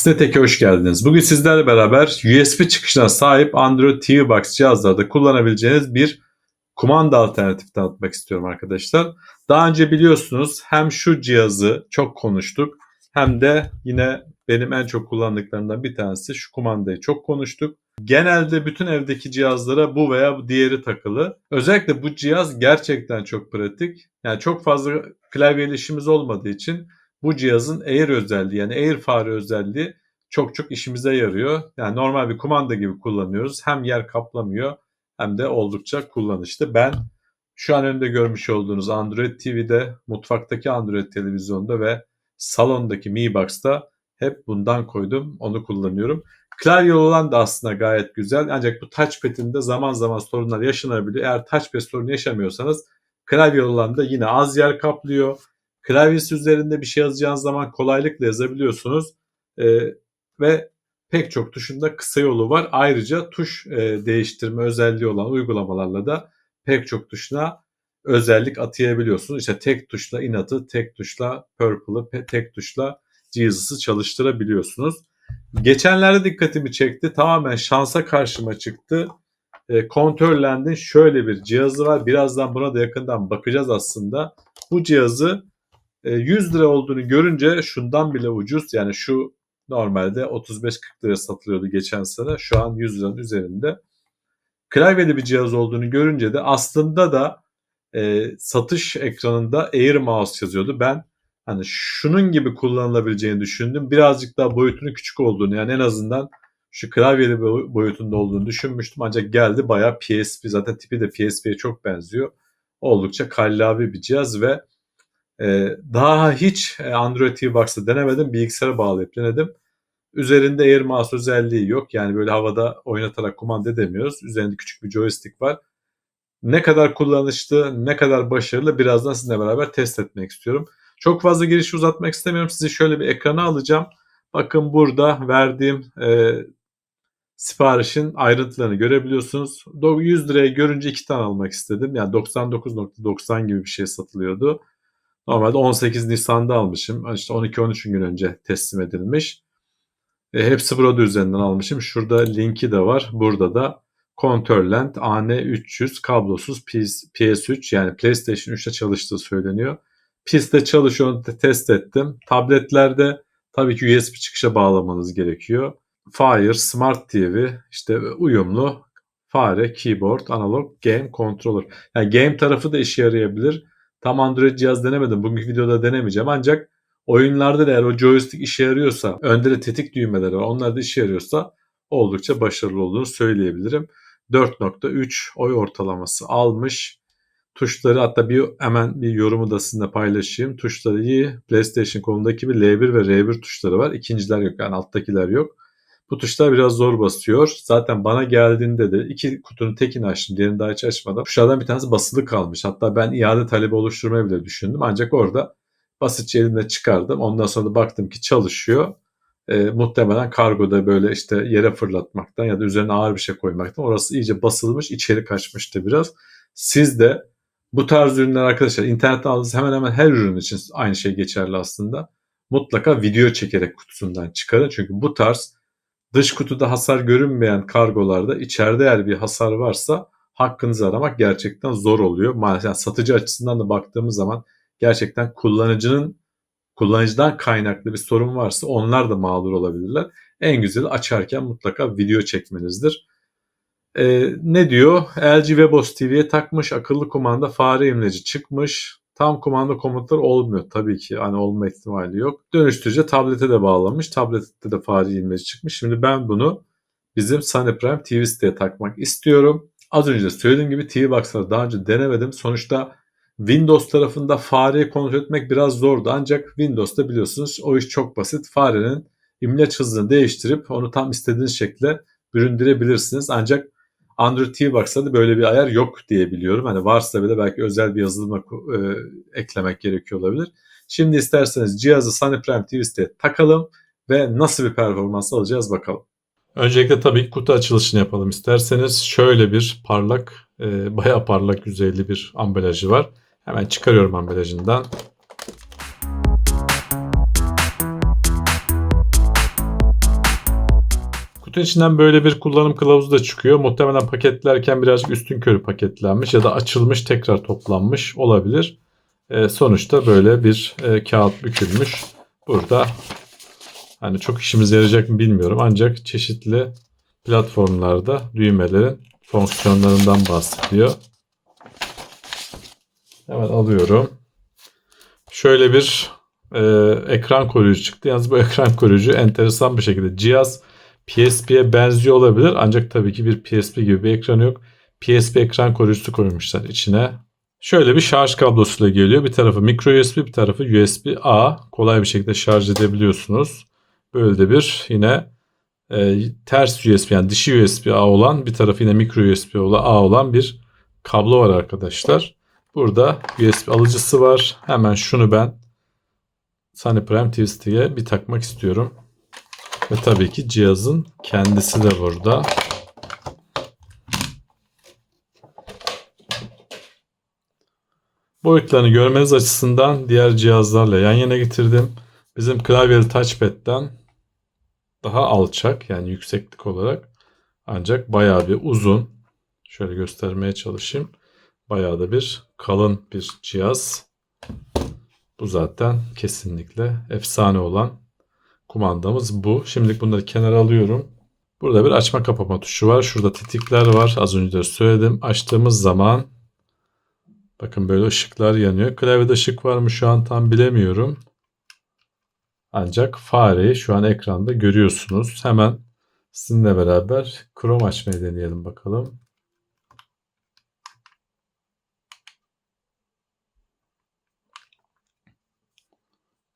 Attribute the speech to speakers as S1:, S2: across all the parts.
S1: Snetek'e hoş geldiniz. Bugün sizlerle beraber USB çıkışına sahip Android TV Box cihazlarda kullanabileceğiniz bir kumanda alternatifi tanıtmak istiyorum arkadaşlar. Daha önce biliyorsunuz hem şu cihazı çok konuştuk hem de yine benim en çok kullandıklarımdan bir tanesi şu kumandayı çok konuştuk. Genelde bütün evdeki cihazlara bu veya diğeri takılı. Özellikle bu cihaz gerçekten çok pratik. Yani çok fazla klavye işimiz olmadığı için bu cihazın Air özelliği yani Air fare özelliği çok çok işimize yarıyor. Yani normal bir kumanda gibi kullanıyoruz. Hem yer kaplamıyor hem de oldukça kullanışlı. Ben şu an önünde görmüş olduğunuz Android TV'de, mutfaktaki Android televizyonda ve salondaki Mi Box'ta hep bundan koydum. Onu kullanıyorum. Klavye olan da aslında gayet güzel. Ancak bu touchpad'inde zaman zaman sorunlar yaşanabiliyor. Eğer touchpad sorunu yaşamıyorsanız klavye olan da yine az yer kaplıyor. Klavyesi üzerinde bir şey yazacağınız zaman kolaylıkla yazabiliyorsunuz. Ee, ve pek çok tuşunda kısa yolu var. Ayrıca tuş e, değiştirme özelliği olan uygulamalarla da pek çok tuşuna özellik atayabiliyorsunuz. İşte tek tuşla inatı, tek tuşla purple'ı, tek tuşla Jesus'ı çalıştırabiliyorsunuz. Geçenlerde dikkatimi çekti. Tamamen şansa karşıma çıktı. E, Controlland'in şöyle bir cihazı var. Birazdan buna da yakından bakacağız aslında. Bu cihazı e, 100 lira olduğunu görünce şundan bile ucuz. Yani şu normalde 35-40 lira satılıyordu geçen sene. Şu an 100 liranın üzerinde. Klavyeli bir cihaz olduğunu görünce de aslında da e, satış ekranında Air Mouse yazıyordu. Ben hani şunun gibi kullanılabileceğini düşündüm. Birazcık daha boyutunun küçük olduğunu yani en azından şu klavyeli boyutunda olduğunu düşünmüştüm. Ancak geldi bayağı PSP zaten tipi de PSP'ye çok benziyor. Oldukça kallavi bir cihaz ve e, daha hiç Android TV Box'ta denemedim. Bilgisayara bağlayıp denedim. Üzerinde Air Mouse özelliği yok. Yani böyle havada oynatarak kumanda edemiyoruz. Üzerinde küçük bir joystick var. Ne kadar kullanışlı, ne kadar başarılı birazdan sizinle beraber test etmek istiyorum. Çok fazla giriş uzatmak istemiyorum. Sizi şöyle bir ekrana alacağım. Bakın burada verdiğim e, siparişin ayrıntılarını görebiliyorsunuz. 100 liraya görünce iki tane almak istedim. Yani 99.90 gibi bir şey satılıyordu. Normalde 18 Nisan'da almışım. İşte 12-13 gün önce teslim edilmiş. E, hepsi burada üzerinden almışım. Şurada linki de var. Burada da Controlland AN300 kablosuz PS3 yani PlayStation 3'te çalıştığı söyleniyor. PIS'te çalışıyor test ettim. Tabletlerde tabii ki USB çıkışa bağlamanız gerekiyor. Fire, Smart TV, işte uyumlu fare, keyboard, analog, game, controller. Yani game tarafı da işe yarayabilir. Tam Android cihaz denemedim. Bugünkü videoda denemeyeceğim. Ancak oyunlarda da eğer o joystick işe yarıyorsa, önde de tetik düğmeleri var. Onlar da işe yarıyorsa oldukça başarılı olduğunu söyleyebilirim. 4.3 oy ortalaması almış. Tuşları hatta bir hemen bir yorumu da sizinle paylaşayım. Tuşları iyi. PlayStation konudaki bir L1 ve R1 tuşları var. İkinciler yok yani alttakiler yok. Bu tuşlar biraz zor basıyor. Zaten bana geldiğinde de iki kutunun tekini açtım. Diğerini daha hiç açmadım. Tuşlardan bir tanesi basılı kalmış. Hatta ben iade talebi oluşturmayı bile düşündüm. Ancak orada basitçe elimle çıkardım. Ondan sonra da baktım ki çalışıyor. E, muhtemelen kargoda böyle işte yere fırlatmaktan ya da üzerine ağır bir şey koymaktan orası iyice basılmış içeri kaçmıştı biraz. Siz de bu tarz ürünler arkadaşlar internetten aldığınız hemen hemen her ürün için aynı şey geçerli aslında. Mutlaka video çekerek kutusundan çıkarın. Çünkü bu tarz dış kutuda hasar görünmeyen kargolarda içeride eğer bir hasar varsa hakkınızı aramak gerçekten zor oluyor. Maalesef yani satıcı açısından da baktığımız zaman gerçekten kullanıcının kullanıcıdan kaynaklı bir sorun varsa onlar da mağdur olabilirler. En güzeli açarken mutlaka video çekmenizdir. Ee, ne diyor? LG Webos TV'ye takmış akıllı kumanda fare imleci çıkmış. Tam kumanda komutları olmuyor tabii ki. Hani olma ihtimali yok. Dönüştürücü tablete de bağlamış. Tablette de fare imleci çıkmış. Şimdi ben bunu bizim Sunny Prime TV siteye takmak istiyorum. Az önce söylediğim gibi TV Box'ları daha önce denemedim. Sonuçta Windows tarafında fareyi kontrol etmek biraz zordu. Ancak Windows'ta biliyorsunuz o iş çok basit. Farenin imleç hızını değiştirip onu tam istediğiniz şekilde büründürebilirsiniz. Ancak Android TV Box'ta da böyle bir ayar yok diye biliyorum. Hani varsa bile belki özel bir yazılıma e, eklemek gerekiyor olabilir. Şimdi isterseniz cihazı Sunny Prime siteye takalım ve nasıl bir performans alacağız bakalım. Öncelikle tabii kutu açılışını yapalım isterseniz. Şöyle bir parlak, e, bayağı parlak yüzeyli bir ambalajı var. Hemen çıkarıyorum ambalajından. Kutu içinden böyle bir kullanım kılavuzu da çıkıyor. Muhtemelen paketlerken birazcık üstün körü paketlenmiş ya da açılmış tekrar toplanmış olabilir. E, sonuçta böyle bir e, kağıt bükülmüş. Burada hani çok işimize yarayacak mı bilmiyorum ancak çeşitli platformlarda düğmelerin fonksiyonlarından bahsediyor. Hemen alıyorum. Şöyle bir e, ekran koruyucu çıktı. Yalnız bu ekran koruyucu enteresan bir şekilde cihaz PSP'ye benziyor olabilir. Ancak tabii ki bir PSP gibi bir ekranı yok. PSP ekran koruyucusu koymuşlar içine. Şöyle bir şarj kablosuyla geliyor. Bir tarafı micro USB, bir tarafı USB A. Kolay bir şekilde şarj edebiliyorsunuz. Böyle de bir yine e, ters USB yani dişi USB A olan bir tarafı yine micro USB A olan bir kablo var arkadaşlar. Burada USB alıcısı var. Hemen şunu ben Sunny Prime TV Stick'e bir takmak istiyorum. Ve tabii ki cihazın kendisi de burada. Boyutlarını görmeniz açısından diğer cihazlarla yan yana getirdim. Bizim klavyeli touchpad'den daha alçak yani yükseklik olarak ancak bayağı bir uzun. Şöyle göstermeye çalışayım. Bayağı da bir kalın bir cihaz. Bu zaten kesinlikle efsane olan kumandamız bu. Şimdilik bunları kenara alıyorum. Burada bir açma kapama tuşu var. Şurada tetikler var. Az önce de söyledim. Açtığımız zaman bakın böyle ışıklar yanıyor. Klavyede ışık var mı şu an tam bilemiyorum. Ancak fareyi şu an ekranda görüyorsunuz. Hemen sizinle beraber Chrome açmayı deneyelim bakalım.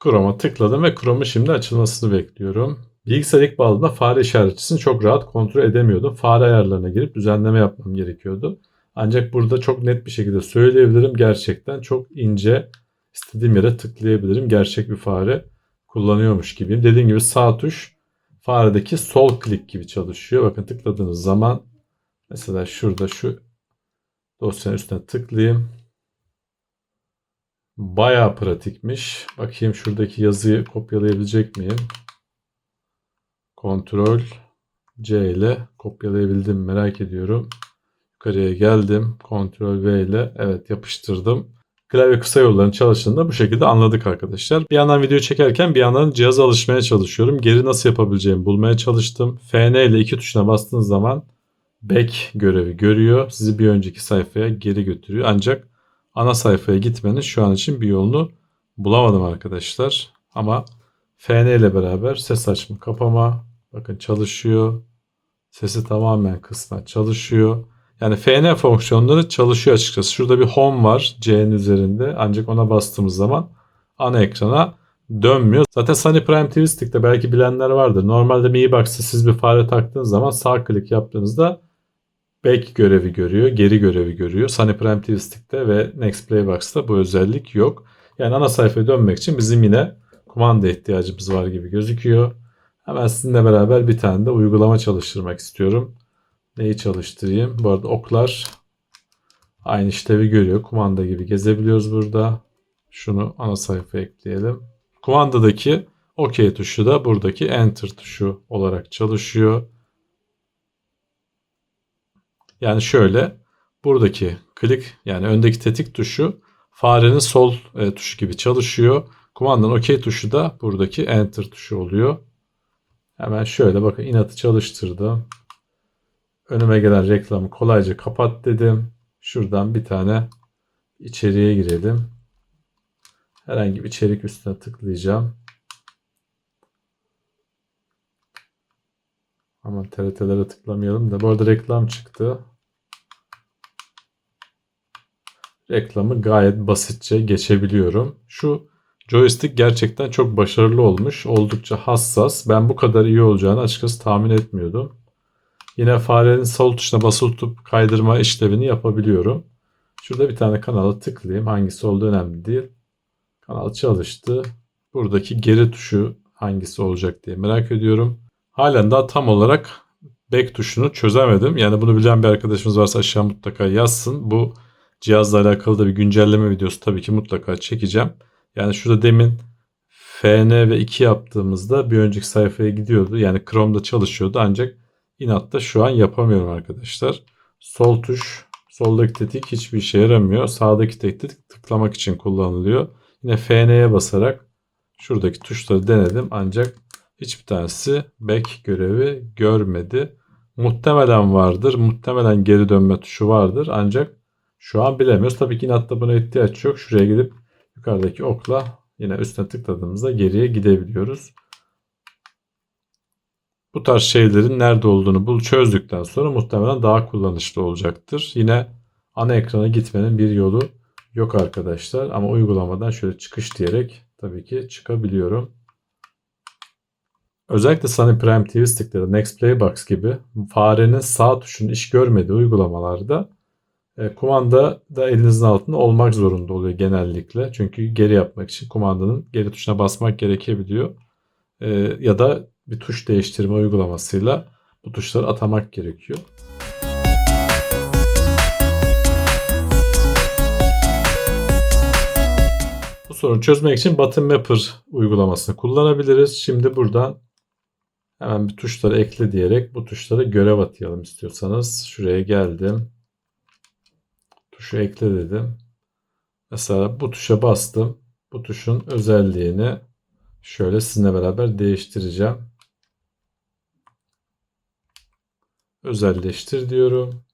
S1: Chrome'a tıkladım ve Chrome'un şimdi açılmasını bekliyorum. Bilgisayar ilk bağladığımda fare işaretçisini çok rahat kontrol edemiyordum. Fare ayarlarına girip düzenleme yapmam gerekiyordu. Ancak burada çok net bir şekilde söyleyebilirim. Gerçekten çok ince istediğim yere tıklayabilirim. Gerçek bir fare kullanıyormuş gibiyim. Dediğim gibi sağ tuş faredeki sol klik gibi çalışıyor. Bakın tıkladığınız zaman mesela şurada şu dosyanın üstüne tıklayayım. Bayağı pratikmiş. Bakayım şuradaki yazıyı kopyalayabilecek miyim? Kontrol C ile kopyalayabildim merak ediyorum. Yukarıya geldim. Kontrol V ile evet yapıştırdım. Klavye kısa yolların çalıştığını bu şekilde anladık arkadaşlar. Bir yandan video çekerken bir yandan cihaza alışmaya çalışıyorum. Geri nasıl yapabileceğimi bulmaya çalıştım. FN ile iki tuşuna bastığınız zaman back görevi görüyor. Sizi bir önceki sayfaya geri götürüyor. Ancak ana sayfaya gitmenin şu an için bir yolunu bulamadım arkadaşlar. Ama FN ile beraber ses açma kapama bakın çalışıyor. Sesi tamamen kısmen çalışıyor. Yani FN fonksiyonları çalışıyor açıkçası. Şurada bir home var C'nin üzerinde. Ancak ona bastığımız zaman ana ekrana dönmüyor. Zaten Sunny Prime TV Stick'te belki bilenler vardır. Normalde Mi Box'ta siz bir fare taktığınız zaman sağ klik yaptığınızda back görevi görüyor, geri görevi görüyor. Sunny Prime TV Stick'te ve Next Playbox'ta bu özellik yok. Yani ana sayfaya dönmek için bizim yine kumanda ihtiyacımız var gibi gözüküyor. Hemen sizinle beraber bir tane de uygulama çalıştırmak istiyorum. Neyi çalıştırayım? Bu arada oklar aynı işlevi görüyor. Kumanda gibi gezebiliyoruz burada. Şunu ana sayfaya ekleyelim. Kumandadaki OK tuşu da buradaki Enter tuşu olarak çalışıyor. Yani şöyle buradaki klik yani öndeki tetik tuşu farenin sol e, tuşu gibi çalışıyor. Kumandanın OK tuşu da buradaki Enter tuşu oluyor. Hemen şöyle bakın inatı çalıştırdım. Önüme gelen reklamı kolayca kapat dedim. Şuradan bir tane içeriye girelim. Herhangi bir içerik üstüne tıklayacağım. Ama TRT'lere tıklamayalım da. Bu arada reklam çıktı. Reklamı gayet basitçe geçebiliyorum. Şu joystick gerçekten çok başarılı olmuş. Oldukça hassas. Ben bu kadar iyi olacağını açıkçası tahmin etmiyordum. Yine farenin sol tuşuna basılı tutup kaydırma işlevini yapabiliyorum. Şurada bir tane kanala tıklayayım. Hangisi olduğu önemli değil. Kanal çalıştı. Buradaki geri tuşu hangisi olacak diye merak ediyorum. Halen daha tam olarak back tuşunu çözemedim. Yani bunu bilen bir arkadaşımız varsa aşağı mutlaka yazsın. Bu cihazla alakalı da bir güncelleme videosu tabii ki mutlaka çekeceğim. Yani şurada demin FN ve 2 yaptığımızda bir önceki sayfaya gidiyordu. Yani Chrome'da çalışıyordu ancak inatta şu an yapamıyorum arkadaşlar. Sol tuş, soldaki tetik hiçbir işe yaramıyor. Sağdaki tetik tıklamak için kullanılıyor. Yine FN'ye basarak şuradaki tuşları denedim ancak hiçbir tanesi back görevi görmedi. Muhtemelen vardır. Muhtemelen geri dönme tuşu vardır. Ancak şu an bilemiyoruz. Tabii ki inatta buna ihtiyaç yok. Şuraya gidip yukarıdaki okla yine üstüne tıkladığımızda geriye gidebiliyoruz. Bu tarz şeylerin nerede olduğunu bul çözdükten sonra muhtemelen daha kullanışlı olacaktır. Yine ana ekrana gitmenin bir yolu yok arkadaşlar. Ama uygulamadan şöyle çıkış diyerek tabii ki çıkabiliyorum. Özellikle Sunny Prime TV Stick'leri, Next Playbox gibi farenin sağ tuşunun iş görmediği uygulamalarda e, kumanda da elinizin altında olmak zorunda oluyor genellikle. Çünkü geri yapmak için kumandanın geri tuşuna basmak gerekebiliyor. E, ya da bir tuş değiştirme uygulamasıyla bu tuşları atamak gerekiyor. Bu sorunu çözmek için Button Mapper uygulamasını kullanabiliriz. Şimdi buradan hemen bir tuşları ekle diyerek bu tuşlara görev atayalım istiyorsanız. Şuraya geldim. Tuşu ekle dedim. Mesela bu tuşa bastım. Bu tuşun özelliğini şöyle sizinle beraber değiştireceğim. Özelleştir diyorum.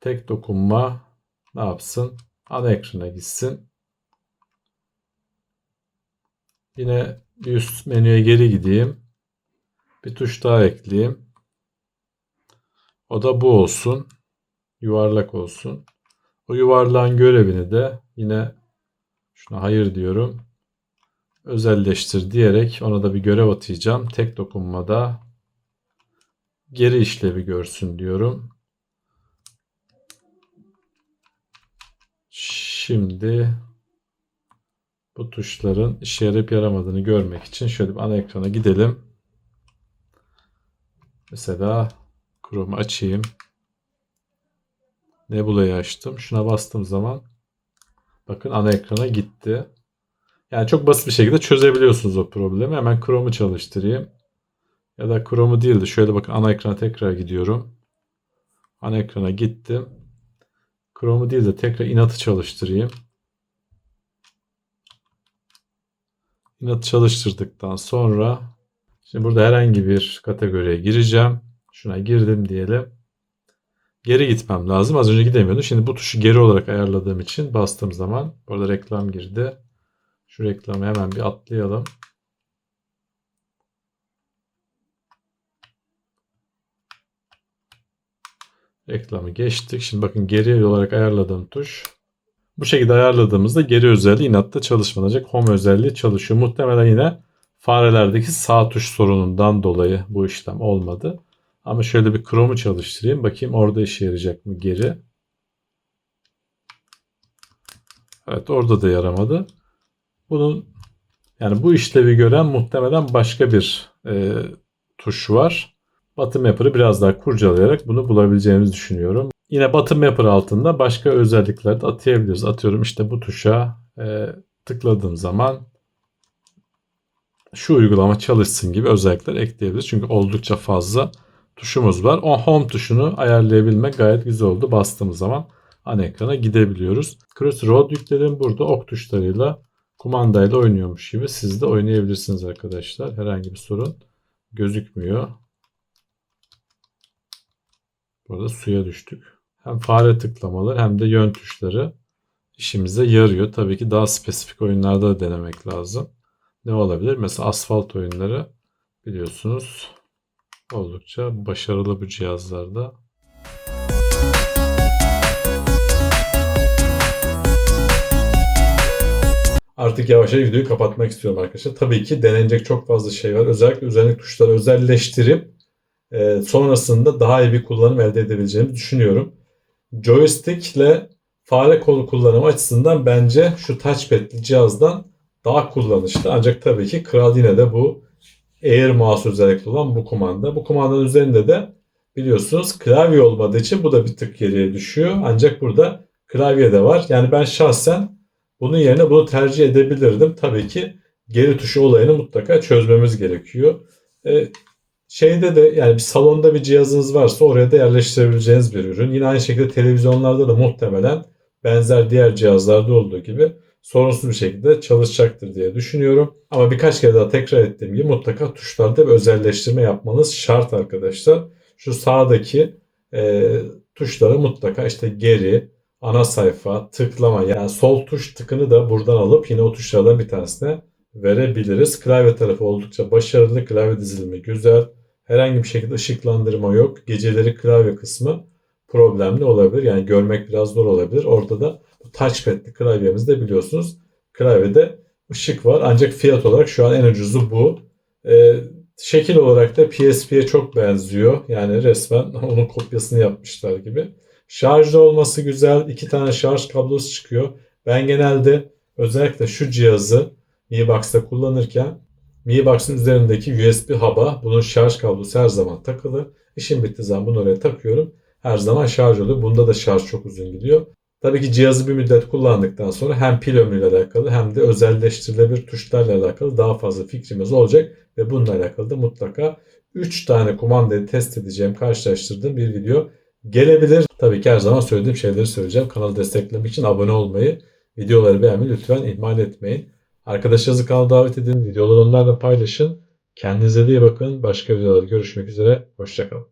S1: Tek dokunma ne yapsın? Ana ekrana gitsin. Yine üst menüye geri gideyim. Bir tuş daha ekleyeyim. O da bu olsun. Yuvarlak olsun. O yuvarlağın görevini de yine şuna hayır diyorum. Özelleştir diyerek ona da bir görev atayacağım. Tek dokunmada geri işlevi görsün diyorum. Şimdi bu tuşların işe yarayıp yaramadığını görmek için şöyle bir ana ekrana gidelim. Mesela Chrome'u açayım. Nebula'yı açtım. Şuna bastığım zaman bakın ana ekrana gitti. Yani çok basit bir şekilde çözebiliyorsunuz o problemi. Hemen Chrome'u çalıştırayım. Ya da Chrome'u değil de şöyle bakın ana ekrana tekrar gidiyorum. Ana ekrana gittim. Chrome'u değil de tekrar inatı çalıştırayım. Inatı çalıştırdıktan sonra şimdi burada herhangi bir kategoriye gireceğim. Şuna girdim diyelim. Geri gitmem lazım. Az önce gidemiyordum. Şimdi bu tuşu geri olarak ayarladığım için bastığım zaman burada reklam girdi. Şu reklamı hemen bir atlayalım. Reklamı geçtik. Şimdi bakın geri olarak ayarladığım tuş. Bu şekilde ayarladığımızda geri özelliği inatta çalışmayacak. Home özelliği çalışıyor. Muhtemelen yine farelerdeki sağ tuş sorunundan dolayı bu işlem olmadı. Ama şöyle bir Chrome'u çalıştırayım. Bakayım orada işe yarayacak mı geri. Evet orada da yaramadı. Bunun yani bu işlevi gören muhtemelen başka bir e, tuş var. Bottom Mapper'ı biraz daha kurcalayarak bunu bulabileceğimizi düşünüyorum. Yine Bottom Mapper altında başka özellikler de atayabiliriz. Atıyorum işte bu tuşa e, tıkladığım zaman şu uygulama çalışsın gibi özellikler ekleyebiliriz. Çünkü oldukça fazla tuşumuz var. O home tuşunu ayarlayabilmek gayet güzel oldu. Bastığımız zaman ana ekrana gidebiliyoruz. Crossroad yükledim. Burada ok tuşlarıyla kumandayla oynuyormuş gibi siz de oynayabilirsiniz arkadaşlar. Herhangi bir sorun gözükmüyor. Burada suya düştük. Hem fare tıklamaları hem de yön tuşları işimize yarıyor. Tabii ki daha spesifik oyunlarda da denemek lazım. Ne olabilir? Mesela asfalt oyunları biliyorsunuz oldukça başarılı bu cihazlarda. Artık yavaş yavaş videoyu kapatmak istiyorum arkadaşlar. Tabii ki denenecek çok fazla şey var. Özellikle üzerindeki tuşları özelleştirip e, sonrasında daha iyi bir kullanım elde edebileceğimi düşünüyorum. Joystick ile fare kolu kullanımı açısından bence şu touchpad'li cihazdan daha kullanışlı. Ancak tabii ki kral yine de bu Air Mouse özellikle olan bu kumanda. Bu kumandanın üzerinde de biliyorsunuz klavye olmadığı için bu da bir tık geriye düşüyor. Ancak burada klavye de var. Yani ben şahsen bunun yerine bunu tercih edebilirdim. Tabii ki geri tuşu olayını mutlaka çözmemiz gerekiyor. E, Şeyde de yani bir salonda bir cihazınız varsa oraya da yerleştirebileceğiniz bir ürün. Yine aynı şekilde televizyonlarda da muhtemelen benzer diğer cihazlarda olduğu gibi sorunsuz bir şekilde çalışacaktır diye düşünüyorum. Ama birkaç kere daha tekrar ettiğim gibi mutlaka tuşlarda bir özelleştirme yapmanız şart arkadaşlar. Şu sağdaki e, tuşlara mutlaka işte geri, ana sayfa, tıklama yani sol tuş tıkını da buradan alıp yine o tuşlardan bir tanesine verebiliriz. Klavye tarafı oldukça başarılı. Klavye dizilimi güzel. Herhangi bir şekilde ışıklandırma yok. Geceleri klavye kısmı problemli olabilir. Yani görmek biraz zor olabilir. Orada da touchpad'li klavyemizde biliyorsunuz klavyede ışık var. Ancak fiyat olarak şu an en ucuzu bu. Ee, şekil olarak da PSP'ye çok benziyor. Yani resmen onun kopyasını yapmışlar gibi. Şarjlı olması güzel. İki tane şarj kablosu çıkıyor. Ben genelde özellikle şu cihazı Mi Box'ta kullanırken Mi Box'ın üzerindeki USB hub'a bunun şarj kablosu her zaman takılı. İşim bittiği zaman bunu oraya takıyorum. Her zaman şarj oluyor. Bunda da şarj çok uzun gidiyor. Tabii ki cihazı bir müddet kullandıktan sonra hem pil ömrüyle alakalı hem de özelleştirilebilir tuşlarla alakalı daha fazla fikrimiz olacak ve bununla alakalı da mutlaka 3 tane kumandayı test edeceğim, karşılaştırdığım bir video gelebilir. Tabii ki her zaman söylediğim şeyleri söyleyeceğim. Kanalı desteklemek için abone olmayı, videoları beğenmeyi lütfen ihmal etmeyin. Arkadaşlarınızı kanala davet edin, videoları onlarla paylaşın. Kendinize iyi bakın. Başka videolarda görüşmek üzere. Hoşçakalın.